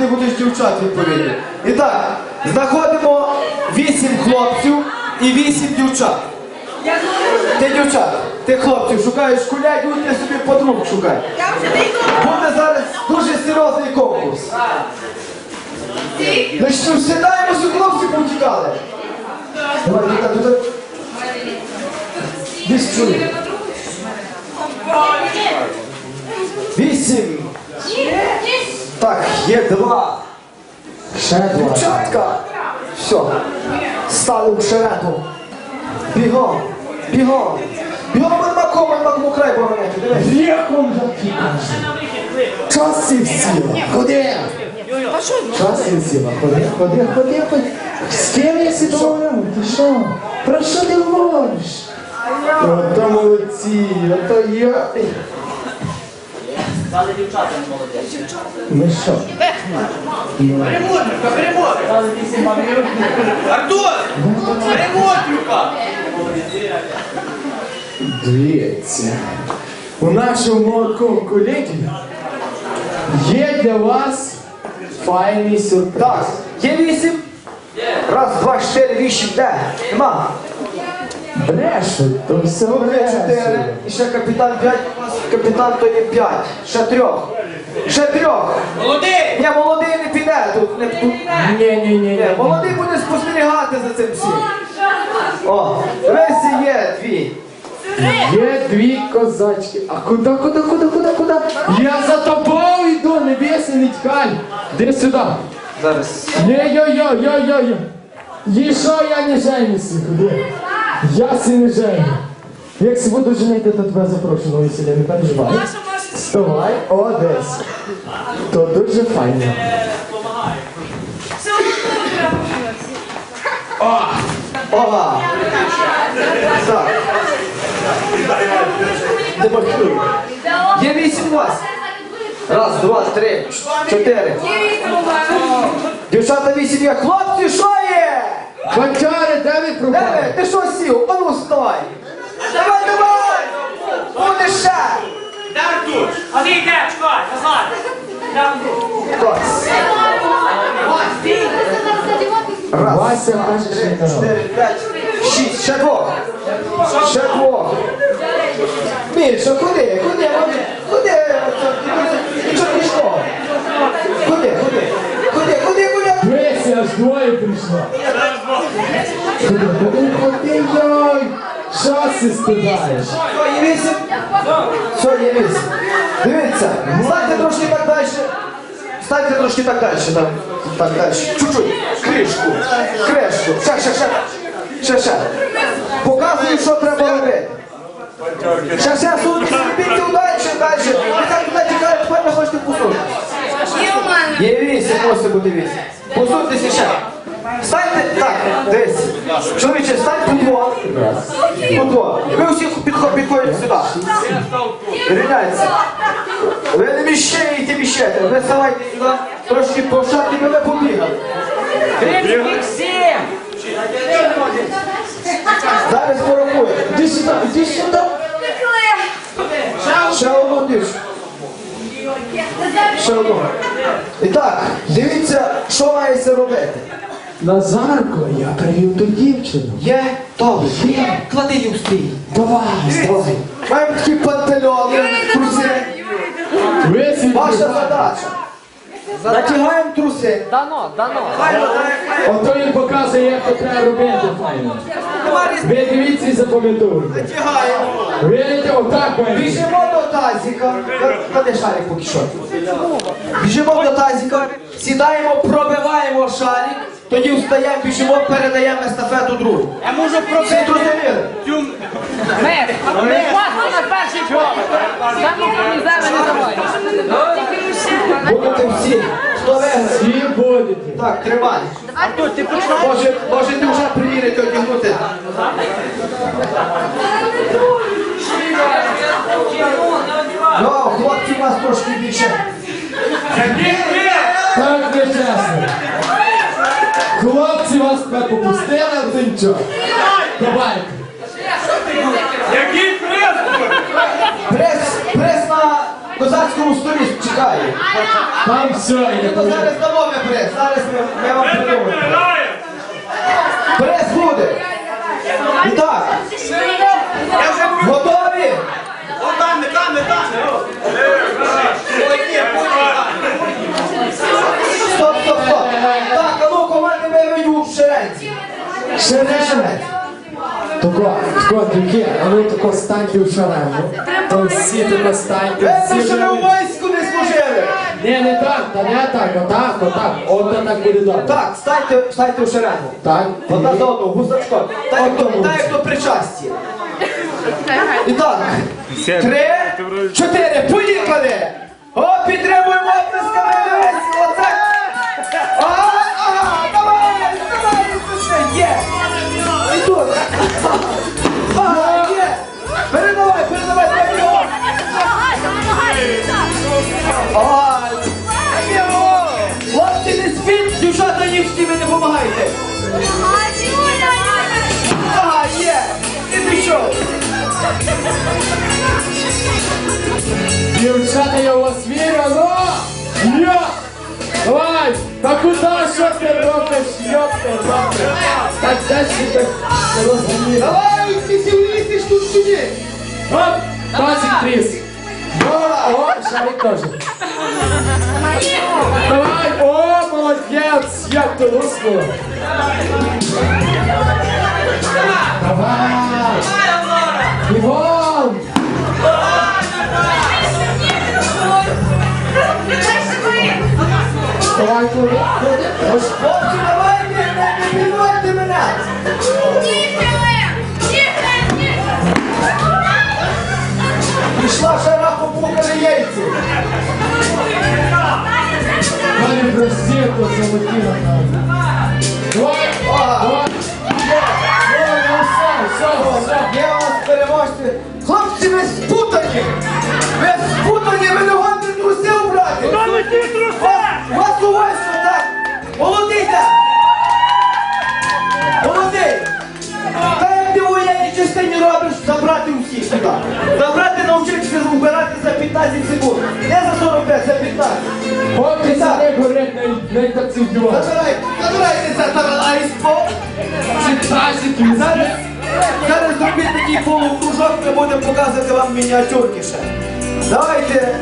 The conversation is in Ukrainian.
ти будеш дівчат відповідно. І так, знаходимо вісім хлопців і вісім дівчат. Ти дівчат, ти хлопців шукаєш кулядю, ти собі подруг шукай. Буде зараз дуже серйозний конкурс. Ну що, сідаємо, що хлопці повтікали. Давай, туди, туди. Десь чує. Вісім. Є два. Ще два. Дівчатка. Все. Стали в шерету. Бігом. Бігом. Бігом ми маком, ми макому край боронити. Дивись. Віком закікався. Часів сіла. Ходи. Часів сіла. Ходи, ходи, ходи, ходи. З ким я сідаю? Ти що? Про що ти говориш? Ото молодці, ото я. Дали дівчата молоді. Ми що? Артур! Перемотрюка! Дивіться. У нашому молодому колегі є для вас файний сюрприз. Так, є вісім. Раз, два, чотири, вісім, де? Нема. Брешуть, то все брешуть. І ще капітан п'ять. Капітан то є п'ять. Ще трьох. Ще трьох. Молодий! Ні, молодий не піде тут. Не, тут. Ні, ні, ні, молодий буде спостерігати за цим всім. О, весі є дві. Є дві козачки. А куди, куди, куди, куди, куди? Я за тобою йду, не бійся, не тікай. Де сюди? Зараз. Йо-йо-йо-йо-йо-йо. І що я не женюся, куди? Я си не женю. Як си буду женити, то тебе запрошу на весілля, не переживай. Вставай, о, десь. То дуже файно. Ова. Так. Є вісім у вас. Раз, два, три, чотири. Дівчата вісім є. Хлопці, що є? Бачари, де ви Де пропали? ви? Ти що сів? А ну вставай. Давай, давай. Буде ще. Де Артур? А ти йде, чекай, назад! Де Артур? Раз, Вася два, каже, три, що чотири, п'ять, шість. Ще двох. Ще двох. Куди? Куди? Куди? Нічого пішло. Куди? Куди? Куди? Куди? Куди? Весь аж двоє прийшло. Ходи, ходи, ходи, йой. Що си стидаєш? Що, є вісім? Що, є вісім? Дивіться, станьте трошки так далі. Станьте трошки так далі. Так, так далі. Чуть-чуть. Кришку. Кришку. Ще, ще, ще. Ще, ще. Показую, що треба робити. Ще, ще, сумки, бійте удачі, далі. Ви так туди тікаєте, тепер не хочете послухати. Є вісім, можете бути вісім. Посуньтеся ще. Встаньте, так, десь. Чоловіче, встань. По двох. Ви всі підхо- підходите сюди. Рівняйте. Ви не міщаєте, міщаєте. Ви вставайте сюди. Трошки по шапці, ви не побігали. Зараз порахуємо. Іди сюди, іди сюди. Ще одну дівчину. Ще одну. І так, дивіться, що мається робити. Назарко, я привів ту дівчину. Є добре, є. Клади її в стрій. Давай, Давай. Маємо такі пантельони, труси. Ваша задача. Натягаємо труси. Дано, дано. Ото він показує, як то треба робити файно. Ви дивіться і запам'ятовуйте. Натягаємо. Видите, отак має. Біжимо до тазіка. Клади шарик поки що. Біжимо до тазіка, сідаємо, пробиваємо шарик, тоді встаємо, біжимо, передаємо естафету другу. Я можу пробити зрозуміли? цю... Ми, ми класно на перший поверх. Самі коміземи не давай. Будете всі. Хто виграє? Всі будете. Так, тримай. Артур, ти прийшов? Може, може ти вже примірити одягнути. Ну, хлопці у вас трошки більше. Так нечесно. Хлопці вас не попустили, а ти нічого. Давай. Який прес? Прес, прес на козацькому столі чекає. Там все, я то зараз дамо ми прес, зараз ми, ми вам придумаємо. Прес буде. І так, готові? Стоп, стоп, стоп. Так, а ну команди в Тако, тако, таке, а ви тако станьте в шеренгу. То всі тако станьте, Ви всі що ви в ви- війську не служили. Ні, не так, та не так, отак, отак. От так буде добре. Так, станьте, станьте в шеренгу. Так. Одна до одного, гусачком. Так як то, так як то причасті. І так, три, чотири, поїхали! О, підтримуємо оплесками, оце! Не допомагайте! Ага, є! І пішов! Дівчата, я у вас вірю, ну! Я! Давай! Та куди, що ти робиш? Йопте, добре! Так далі так розуміє. Давай, ти сівлістиш тут сюди! Оп! Тазик тріс! О, о, шарик теж. Як ти луснула! Давай! Бігом! Давай? Ось Хлопці, не, підводьте мене! Пішла шара попукали яйці! Мене прості, то залетіло забрати усіх сюди. Забрати навчитися вбирати за 15 секунд. Не за 45, за 15. Поки це не горить, не, не танцювати. Забирай, забирайте це таралайство. Ці тазики, Зараз, зараз зробіть такий полукружок, ми будемо показувати вам мініатюрніше. Давайте.